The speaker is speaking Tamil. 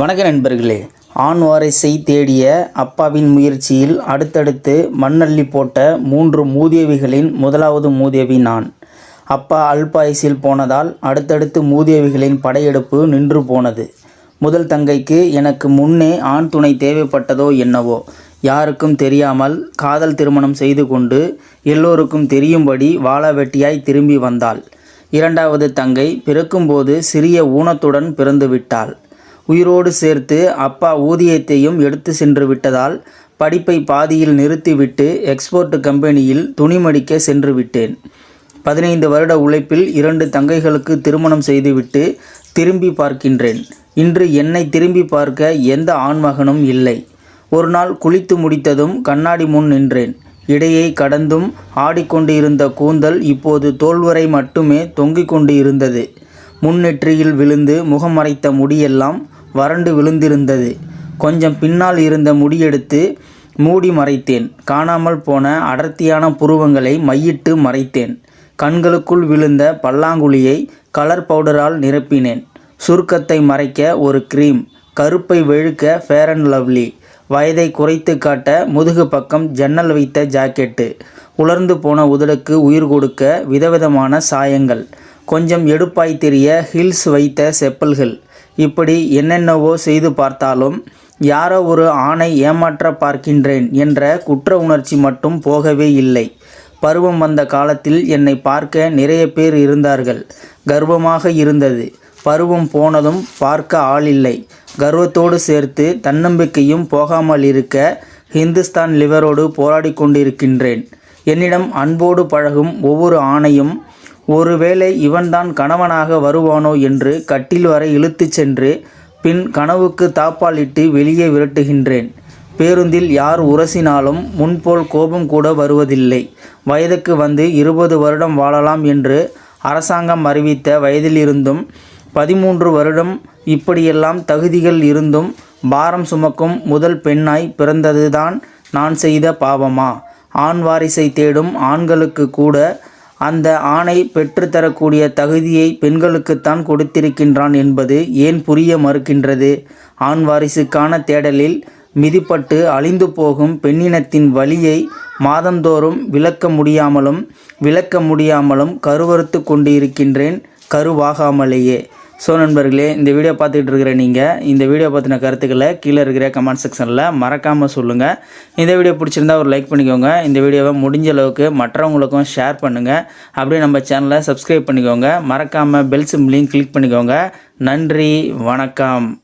வணக்க நண்பர்களே ஆண் வாரிசை தேடிய அப்பாவின் முயற்சியில் அடுத்தடுத்து மண்ணள்ளி போட்ட மூன்று மூதேவிகளின் முதலாவது மூதேவி நான். அப்பா அல்பாயுசில் போனதால் அடுத்தடுத்து மூதேவிகளின் படையெடுப்பு நின்று போனது. முதல் தங்கைக்கு எனக்கு முன்னே ஆண் துணை தேவைப்பட்டதோ என்னவோ யாருக்கும் தெரியாமல் காதல் திருமணம் செய்து கொண்டு எல்லோருக்கும் தெரியும்படி வாழாவெட்டியாய் திரும்பி வந்தாள். இரண்டாவது தங்கை பிறக்கும்போது சிறிய ஊனத்துடன் பிறந்து விட்டாள். உயிரோடு சேர்த்து அப்பா ஊதியத்தையும் எடுத்து சென்று விட்டதால் படிப்பை பாதியில் நிறுத்திவிட்டு எக்ஸ்போர்ட் கம்பெனியில் துணிமடிக்க சென்று விட்டேன். பதினைந்து வருட உழைப்பில் இரண்டு தங்கைகளுக்கு திருமணம் செய்துவிட்டு திரும்பி பார்க்கின்றேன். இன்று என்னை திரும்பி பார்க்க எந்த ஆண்மகனும் இல்லை. ஒரு நாள் குளித்து முடித்ததும் கண்ணாடி முன் நின்றேன். இடையை கடந்தும் ஆடிக்கொண்டு இருந்த கூந்தல் இப்போது தோல்வரை மட்டுமே தொங்கிக் கொண்டு இருந்தது முன்னெற்றியில் விழுந்து முகமறைத்த முடியெல்லாம் வறண்டு விழுந்திருந்தது. கொஞ்சம் பின்னால் இருந்த முடியெடுத்து மூடி மறைத்தேன். காணாமல் போன அடர்த்தியான புருவங்களை மையிட்டு மறைத்தேன். கண்களுக்குள் விழுந்த பல்லாங்குழியை கலர் பவுடரால் நிரப்பினேன். சுருக்கத்தை மறைக்க ஒரு க்ரீம் கருப்பை வெழுக்க ஃபேர் அண்ட் லவ்லி வயதை குறைத்து காட்ட முதுகு பக்கம் ஜன்னல் வைத்த ஜாக்கெட்டு உலர்ந்து போன உதடுக்கு உயிர் கொடுக்க விதவிதமான சாயங்கள் கொஞ்சம் எடுப்பாய் தெரிய ஹில்ஸ் வைத்த செப்பல்கள் இப்படி என்னென்னவோ செய்து பார்த்தாலும் யாரோ ஒரு ஆணை ஏமாற்ற பார்க்கின்றேன் என்ற குற்ற உணர்ச்சி மட்டும் போகவே இல்லை. பருவம் வந்த காலத்தில் என்னை பார்க்க நிறைய பேர் இருந்தார்கள். கர்வமாக இருந்தது. பருவம் போனதும் பார்க்க ஆளில்லை கர்வத்தோடு சேர்த்து தன்னம்பிக்கையும் போகாமல் இருக்க ஹிந்துஸ்தான் லிவரோடு போராடி கொண்டிருக்கின்றேன். என்னிடம் அன்போடு பழகும் ஒவ்வொரு ஆணையும் ஒருவேளை இவன்தான் கணவனாக வருவானோ என்று கட்டில் வரை இழுத்துச் சென்று பின் கனவுக்கு தாப்பாலிட்டு வெளியே விரட்டுகின்றேன். பேருந்தில் யார் உரசினாலும் முன்போல் கோபம் கூட வருவதில்லை. வயதுக்கு வந்து இருபது வருடம் வாழலாம் என்று அரசாங்கம் அறிவித்த வயதிலிருந்தும் பதிமூன்று வருடம் இப்படியெல்லாம் தகுதிகள் இருந்தும் பாரம் சுமக்கும் முதல் பெண்ணாய் பிறந்ததுதான் நான் செய்த பாவமா? ஆண் வாரிசை தேடும் ஆண்களுக்கு கூட அந்த ஆணை பெற்றுத்தரக்கூடிய தகுதியை பெண்களுக்குத்தான் கொடுத்திருக்கின்றான் என்பது ஏன் புரிய மறுக்கின்றது? ஆண் வாரிசுக்கான தேடலில் மிதிப்பட்டு அழிந்து போகும் பெண்ணினத்தின் வழியை மாதந்தோறும் விளக்க முடியாமலும் விளக்க முடியாமலும் கருவறுத்து கொண்டு இருக்கின்றேன் கருவாகாமலேயே. ஸோ நண்பர்களே இந்த வீடியோ பார்த்துக்கிட்டு இருக்கிற நீங்கள் இந்த வீடியோ பற்றின கருத்துக்களை கீழே இருக்கிற கமெண்ட் செக்ஷனில் மறக்காமல் சொல்லுங்கள் இந்த வீடியோ பிடிச்சிருந்தா ஒரு லைக் பண்ணிக்கோங்க. இந்த வீடியோவை முடிஞ்ச அளவுக்கு மற்றவங்களுக்கும் ஷேர் பண்ணுங்கள் அப்படியே நம்ம சேனலை சப்ஸ்கிரைப் பண்ணிக்கோங்க. மறக்காமல் பெல் சிம்லையும் கிளிக் பண்ணிக்கோங்க. நன்றி வணக்கம்.